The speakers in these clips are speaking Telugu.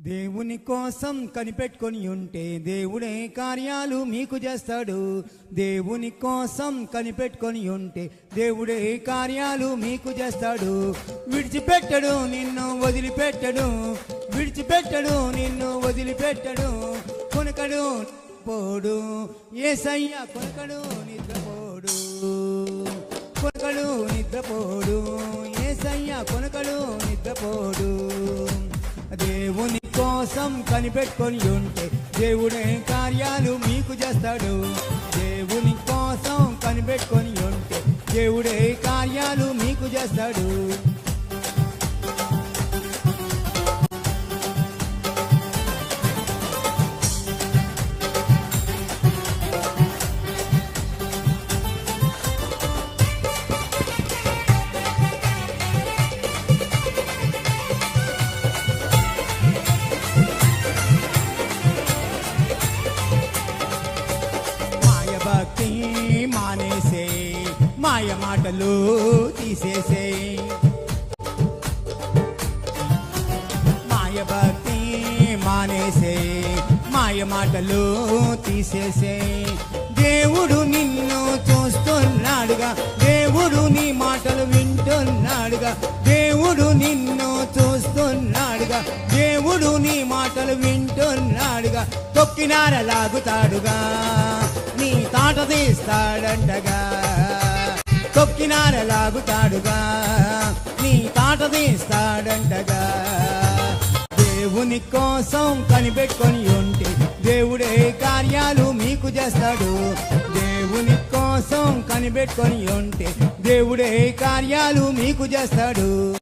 దేవుని కోసం కనిపెట్టుకొని ఉంటే దేవుడే కార్యాలు మీకు చేస్తాడు. దేవుని కోసం కనిపెట్టుకొని ఉంటే దేవుడే కార్యాలు మీకు చేస్తాడు. విడిచిపెట్టడు నిన్ను వదిలిపెట్టడు. విడిచిపెట్టడు నిన్ను వదిలిపెట్టడు. కొనకడు పోడు. ఏసయ్య కొనకడు నిద్రపోడు. కొనకడు నిద్రపోడు. ఏసయ్య కొనకడు నిద్రపోడు. దేవుని కోసం కనిపెట్టుకొని ఉంటే దేవుడే కార్యాలు మీకు చేస్తాడు. దేవుని కోసం కనిపెట్టుకొని ఉంటే దేవుడే కార్యాలు మీకు చేస్తాడు. మాయ మాటలు తీసేసే. మాయ భక్తి మానేసే మాయ మాటలు తీసేసే. దేవుడు నిన్ను చూస్తున్నాడుగా దేవుడు నీ మాటలు వింటున్నాడుగా దేవుడు నిన్ను చూస్తున్నాడుగా దేవుడు నీ మాటలు వింటున్నాడుగా తొక్కినార లాగుతాడుగా నీ తాట తీస్తాడంటగా. తొక్కినార లాగుతాడుగా. నీ తాట తీస్తాడంటగా. దేవుని కోసం కనిపెట్టుకొని ఉంటే దేవుడే కార్యాలు మీకు చేస్తాడు. దేవుని కోసం కనిపెట్టుకొని ఉంటే దేవుడే కార్యాలు మీకు చేస్తాడు.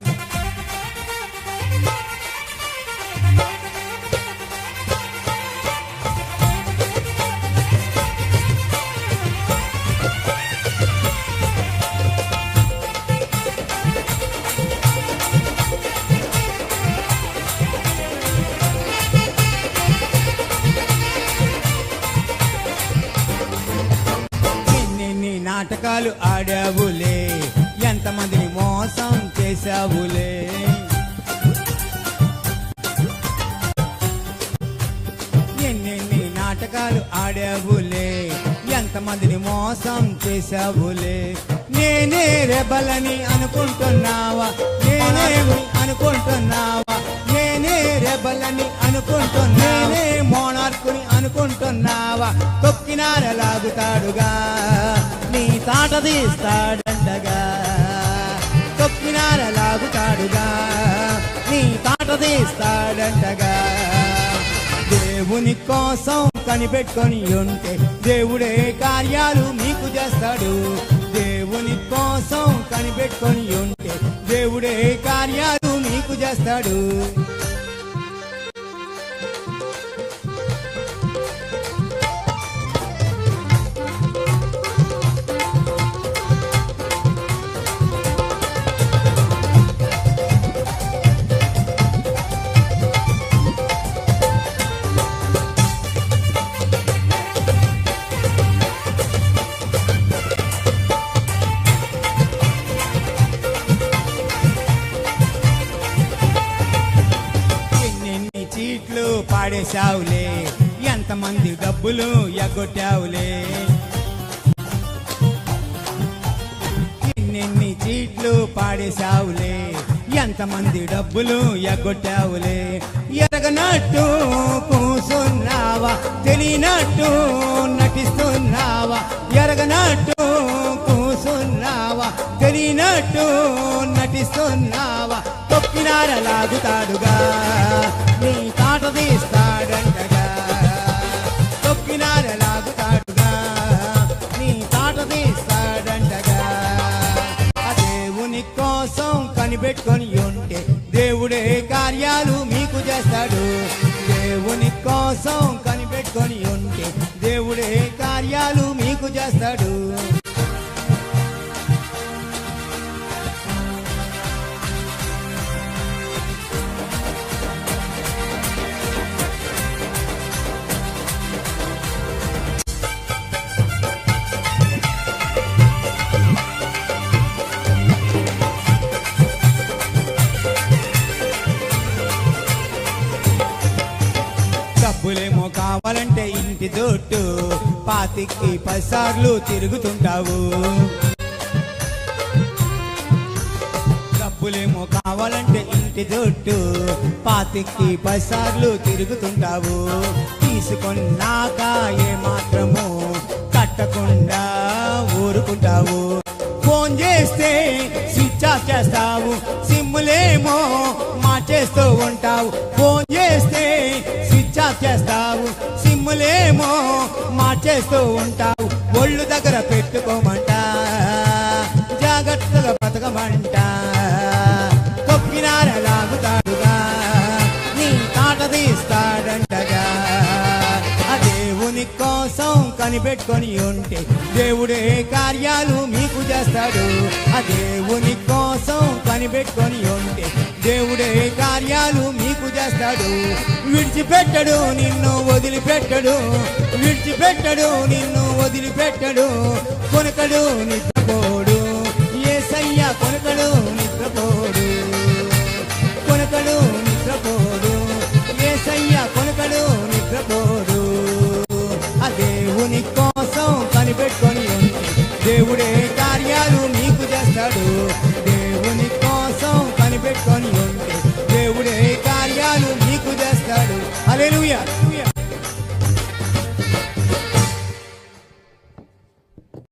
నాటకాలు ఆడావులే. ఎంతమందిని మోసం చేశావులే. ఎన్నెన్ని నాటకాలు ఆడావులే. ఎంతమందిని మోసం చేశావులే. నేనే రెబలని అనుకుంటున్నావా? నేనేమి అనుకుంటున్నావా? తీస్తాడంటగా తొక్కినార లాగుతాడుగా. నీ తాట తీస్తాడంటగా దేవుని కోసం కనిపెట్టుకొని ఉంటే దేవుడే కార్యాలు మీకు చేస్తాడు. దేవుని కోసం కనిపెట్టుకొని ఉంటే దేవుడే కార్యాలు మీకు చేస్తాడు. చీట్లు పాడేశావులే. ఎంతమంది డబ్బులు ఎగ్గొట్టావులే. ఎన్నెన్ని చీట్లు పాడేశావులే. ఎంతమంది డబ్బులు ఎగ్గొట్టావులే. ఎరగనట్టు కూసున్నావా తెలియనట్టు నటిస్తున్నావా. ఎరగనట్టు కూసున్నావా తెలియనట్టు నటిస్తున్నావా. తొక్కినార లాగుతాడుగా తీస్తాడంటగా తొక్కినార లాగుతాడుగా. నీ తాట తీస్తాడంటగా. ఆ దేవుని కోసం కనిపెట్టుకొని ఉంటే దేవుడే కార్యాలు మీకు చేస్తాడు. దేవుని కోసం కనిపెట్టుకొని ఉంటే దేవుడే కార్యాలు మీకు చేస్తాడు. కావాలంటే ఇంటి చుట్టూ పాతికి పసార్లు తిరుగుతుంటావు. డబ్బులేమో కావాలంటే ఇంటి చుట్టూ పాతికి పసార్లు తిరుగుతుంటావు. తీసుకున్నాక ఏ మాత్రము కట్టకుండా ఊరుకుంటావు. ఫోన్ చేస్తే స్విచ్ ఆఫ్ చేస్తావు. సిమ్ములేమో మార్చేస్తూ ఉంటావు. ఫోన్ చేస్తే స్విచ్ చేస్తావు. సిమ్ములేమో మార్చేస్తూ ఉంటావు. ఒళ్ళు దగ్గర పెట్టుకోమంట. జాగ్రత్తగా బతకమంట. కోసం కనిపెట్టుకొని ఉంటే దేవుడే కార్యాలు మీకు చేస్తాడు. ఆ దేవుని కోసం కనిపెట్టుకొని ఉంటే దేవుడే కార్యాలు మీకు చేస్తాడు. విడిచిపెట్టడు నిన్ను వదిలిపెట్టడు. విడిచిపెట్టడు నిన్ను వదిలిపెట్టడు. కొనకడు నిద్రపోడు. ఏసయ్య కొనకడు నిద్రపోడు. do.